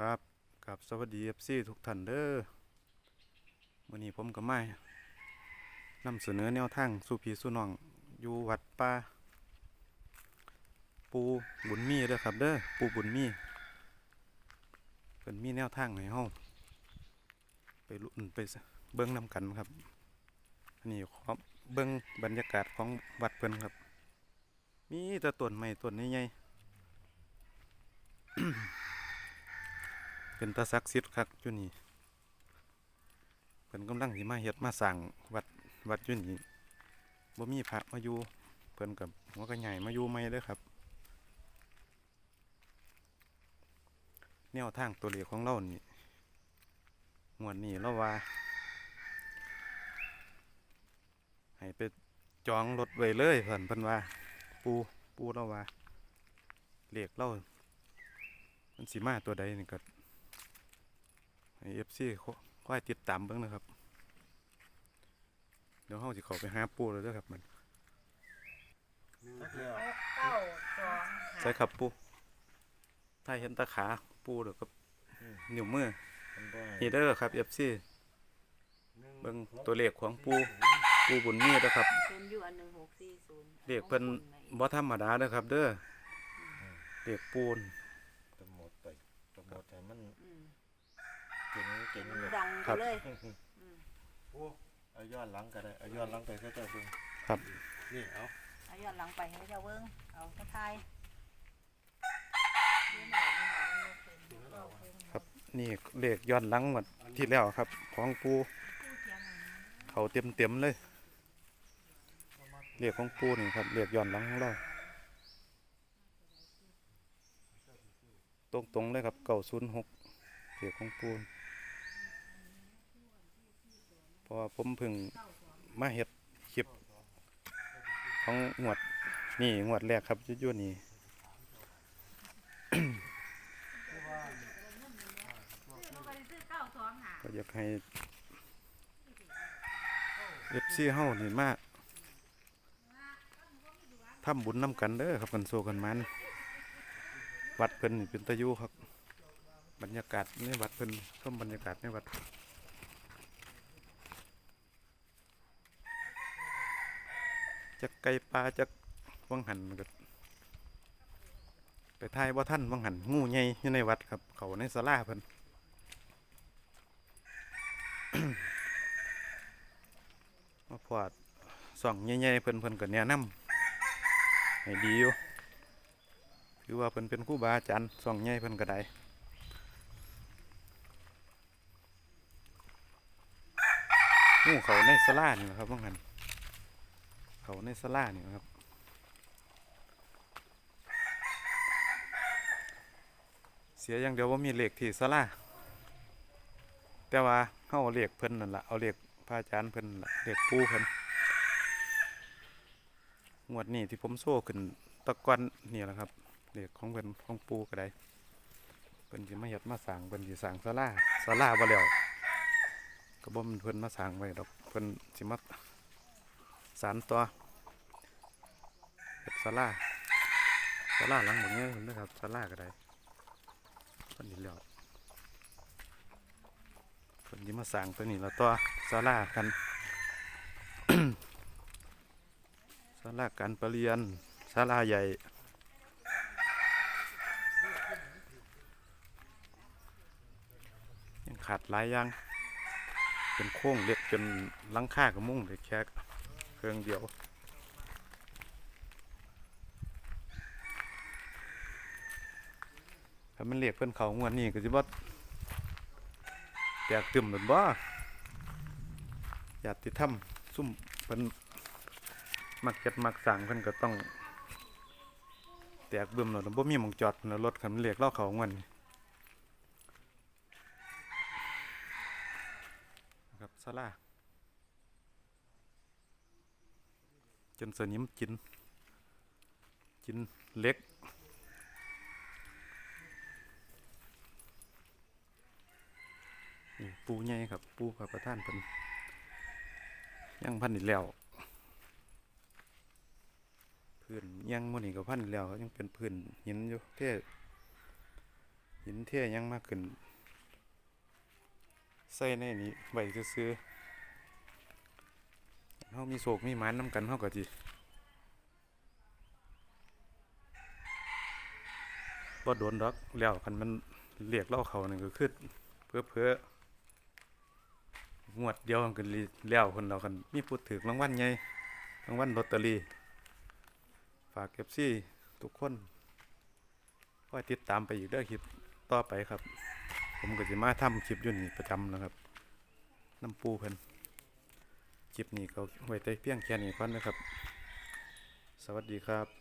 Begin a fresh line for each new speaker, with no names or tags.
ครับกับสวัสดีเอฟซีทุกท่านเด้อวันนี้ผมก็มานำเสนอแนวทางสู่พีสู่น้องอยู่วัดป่าปูบุญมีเด้อครับเด้อปูบุญมีเป็นมีแนวทางให้เฮาไปลุ้นไปเบิ่งนำกันครับอันนี้ขอเบิ่งบรรยากาศของวัดเพิ่นครับ มีแต่ต้นไม้ต้นใหญ่ๆ เป็นตาศักดิ์สิทธิ์คักอยู่นี่เพิ่นกำลังสิมาเฮ็ดมาสร้างวัดวัดอยู่นี่บ่มีพระมาอยู่เพิ่นกับหัวกระใหญ่มาอยู่ใหม่เด้อครับ แนวทางตัวเลขของเรานี่งวดนี้เราว่า ให้ไปจองรถไว้เลยเพิ่นเพิ่นว่า ปูปูเราว่าเลขเรามันสิมาตัวใดนี่ก็ เอฟซีค่อยติดตามเบิ่งนะครับ เดี๋ยวเฮาสิเข้าไปหาปูเลยเด้อครับมัน
เก้าสอง
ใส่ครับปูถ้าเห็นตาขาปูเดี๋ยวก็นิ้วมือนี่เด้อครับเอฟซีเบิ่งตัวเลขของปูปูบุญมีเด้อครับ
ศูนย์อยู่อันหนึ่งหกสี่ศูนย์
เลขเพิ่นบ่ธรรมดาเด้อครับ เด้อเลขปูน
โปรโมทไปโปรโมทให้มัน
อืม
เก่งเก่งเลย
ดังไปเลย
โอ้เอาย้อนหลังก็ได้เอาย้อนหลังไปก็จะเบิ่ง
ครับ
นี่เอา
เอาย้อนหลังไปให้เจ้าเบิ้งเอาทักทาย
ครับนี่เลขย้อนหลังหมดที่แล้วครับ ของปูเขาเต็มเต็มๆเลยเลขของปูนี่ครับเลขย้อนหลังของเราตรงตรงๆเลยครับเก้าศูนย์หกเลขของปูนเพ ราะว่าผมเพิ่งมาเฮ็ดคลิปของงวดนี่งวดแรกครับยุ่ๆนี่ก็อยากให้เอฟซีเฮานี่มากทำบุญน้ำกันเด้อครับกันโซกันมัน วัดเพิ่นเป็นตะยูครับ บรรยากาศในวัดเพิ่นชมบรรยากาศในวัด จักไก่ปลาจักวังหันก็ไปทายว่าท่านวังหันงูใหญ่อยู่ในวัดครับ เขาในศาลาเพิ่นมาพอดส่องใหญ่ๆเพิ่นเพิ่นก็แนะนำให้ดีอยู่คือว่าเพิ่นเป็นครูบาอาจารย์ส่องใหญ่เพิ่นก็ได้งูเขาในสลานี่นะครับว่างั้น เขาในสลานี่นะครับ เสียอย่างเดียวว่ามีเหล็กที่สลาแต่ว่าเฮาเอาเลขเพิ่นนั่นละเอาเหลขพระอาจารย์เพิ่นละเลขปูเพิ่นงวดนี้ที่ผมโซ่ขึ้นตะกอนนี่แหละครับเหลขของเพิ่นของปูก็ได้เพิ่นสิมาเฮ็ดมาสร้างเพิ่นสิสร้างศาลาศาลาบ่แล้วก็บ่มันเพิ่นมาสร้างไว้ดอกเพิ่นสิมาสานต่อ เฮ็ดศาลาศาลาหลังแบบนี้นะครับศาลาก็ได้เพิ่นสิแล้วคนที่มาสั่งตัวนี้แล้วตัวศาลากันศาลาการประเรียนศาลาใหญ่ยังขาดหลายอย่างเป็นโค้งเล็กจนลังคากับมุ้งเลยแค่เครื่องเดียว ถ้ามันเรียกเพิ่นเขางวดนี้ก็สิบ่แตกตึมเหมือนบ่อยากติดถ้ำซุ่มเป็นมักเก็ดมักสั่งเพิ่นก็ต้อง แตกบึมแล้วบ่มีหมองจอดแล้วรถคันมันเรียกล่าเขาเงินครับซาลาจนสนิมกินกินเล็ก ปูใหญ่ครับปูพระประธานเพิ่นยังพันอีกแล้วพื้นยังมันนี่ก็พันอีกแล้วยังเป็นพื้นหินอยู่เท่หินเท่ยังมากขึ้นใส่ในนี้ไว้ซื้อเฮามีโศกมีหมานนำกันเฮาก็สิบ่โดนดอกแล้วคันมันเรียกเล่าเขานี่ก็คือเพื่อเพื่อ งวดเดียวมันก็ลีแล้วคนเราคันมีผู้ถือรางวัลใหญ่รางวัลลอตเตอรี่ฝาก FC ทุกคนคอยติดตามไปอีกเด้อคลิปต่อไปครับ ผมก็จะมาทำคลิปอยู่นี่ประจำนะครับน้ำปูเพิ่นคลิปนี้ก็ไว้แต่เพียงแค่นี้ก่อนนะครับ สวัสดีครับ